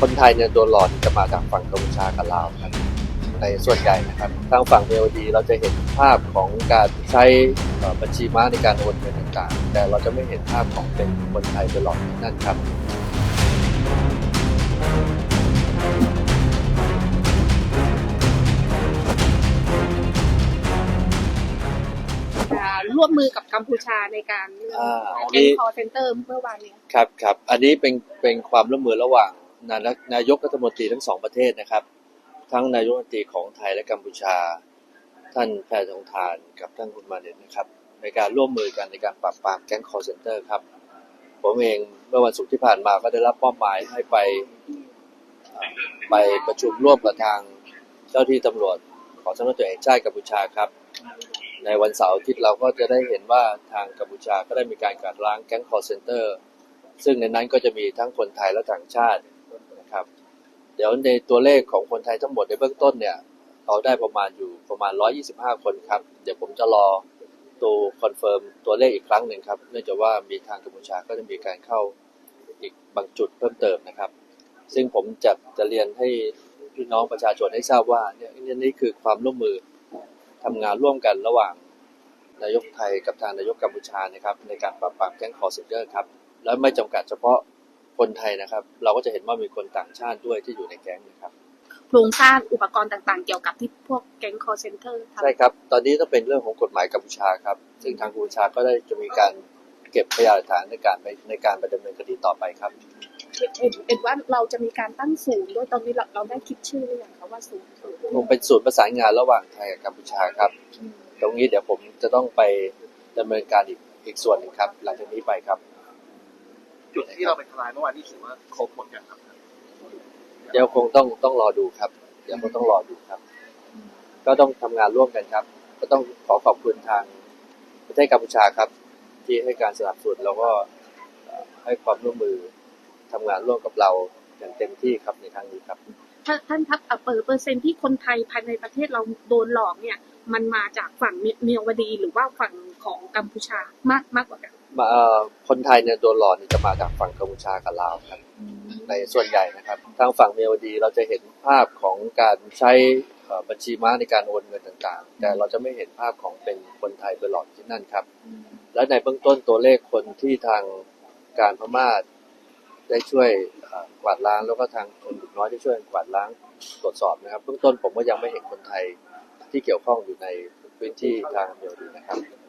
คนไทยเนี่ยโดนหลอกจะมาจากฝั่งกัมพูชากับลาวครับในส่วนใหญ่นะครับทางฝั่งเมลดีเราจะเห็นภาพของการใช้เอ่อบัญชีม้าในการโอนเงินต่างๆ แต่เราจะไม่เห็นภาพของเป็นคนไทยโดนหลอกที่นั่นครับอ่าร่วมมือกับกัมพูชาในการอ่าแก๊งคอเซ็นเตอร์เมื่อวานนี้ครับครับ อันนี้เป็นเป็นความร่วมมือระหว่าง นายกนายกรัฐมนตรีทั้งสองประเทศนะครับ ทั้งนายกรัฐมนตรีของไทยและกัมพูชา ท่านแพทองทานกับท่านคุณมาเน็ตนะครับ ในการร่วมมือกันในการปราบปรามแก๊งคอร์เซนเตอร์ครับ ผมเองเมื่อวันศุกร์ที่ผ่านมาก็ได้รับมอบหมายให้ไปไปประชุมร่วมกับทางเจ้าที่ตำรวจของสำนักตำรวจแห่งชาติกัมพูชาครับ ในวันเสาร์อาทิตย์เราก็จะได้เห็นว่าทางกัมพูชาก็ได้มีการกัดล้างแก๊งคอร์เซนเตอร์ซึ่งในนั้นก็จะมีทั้งคนไทยและต่างชาติ นะครับ เดี๋ยวในตัวเลขของคนไทยทั้งหมดในเบื้องต้นเนี่ย เราได้ประมาณอยู่ประมาณ 125 คนครับ เดี๋ยวผมจะรอตัวคอนเฟิร์มตัวเลขอีกครั้งหนึ่งครับ เนื่องจากว่ามีทางกัมพูชาก็จะมีการเข้าอีกบางจุดเพิ่มเติมนะครับ ซึ่งผมจะจะเรียนให้พี่น้องประชาชนให้ทราบว่าเนี่ยนี่คือความร่วมมือทำงานร่วมกันระหว่างนายกไทยกับทางนายกกัมพูชานะครับในการปราบปรามแก๊งคอร์เซนเตอร์ครับ แล้วไม่จำกัดเฉพาะ คนไทยนะครับ เราก็จะเห็นว่ามีคนต่างชาติด้วยที่อยู่ในแก๊งนะครับโครงสร้างอุปกรณ์ต่างๆ เกี่ยวกับที่พวกแก๊งคอเซ็นเตอร์ทำใช่ครับ ตอนนี้ต้องเป็นเรื่องของกฎหมายกัมพูชาครับ ซึ่งทางกัมพูชาก็ได้จะมีการเก็บพยานหลักฐานในการไปในการไปดำเนินคดีต่อไปครับเห็นเห็นเห็นว่าเราจะมีการตั้งศูนย์ด้วยตอนนี้เราเราได้คิดชื่อหรือยังคะว่าศูนย์ศูนย์คงเป็นศูนย์ประสานงานระหว่างไทยกับกัมพูชาครับ ตรงนี้เดี๋ยวผมจะต้องไปดำเนินการอีกอีกส่วนหนึ่งครับ หลังจากนี้ไปครับ จุดที่เราไปทลายเมื่อวานนี่ถือว่าครบหมดยังครับ เดี๋ยวคงต้องต้องรอดูครับ เดี๋ยวคงต้องรอดูครับ ก็ต้องทำงานร่วมกันครับ ก็ต้องขอขอบคุณทางประเทศกัมพูชาครับ ที่ให้การสนับสนุนแล้วก็เอ่อให้ความร่วมมือทำงานร่วมกับเราอย่างเต็มที่ครับในครั้งนี้ครับถ้าท่านครับเอ่อเปอร์เปอร์เซ็นต์ที่คนไทยภายในประเทศเราโดนหลอกเนี่ย มันมาจากฝั่งเมีเมียวดีหรือว่าฝั่งของกัมพูชามากมากกว่ากัน มาเอ่อคนไทยเนี่ยโดนหลอกนี่จะมาจากฝั่งกัมพูชากับลาวครับในส่วนใหญ่นะครับ ทางฝั่งเมียวดีเราจะเห็นภาพของการใช้เอ่อบัญชีม้าในการโอนเงินต่างๆ แต่เราจะไม่เห็นภาพของเป็นคนไทยไปหลอกที่นั่นครับ และในเบื้องต้นตัวเลขคนที่ทางการพม่าได้ช่วยเอ่อกวาดล้างแล้วก็ทางคนบุกน้อยได้ช่วยกวาดล้างตรวจสอบนะครับเบื้องต้นผมก็ยังไม่เห็นคนไทยที่เกี่ยวข้องอยู่ในพื้นที่ทางเมียวดีนะครับ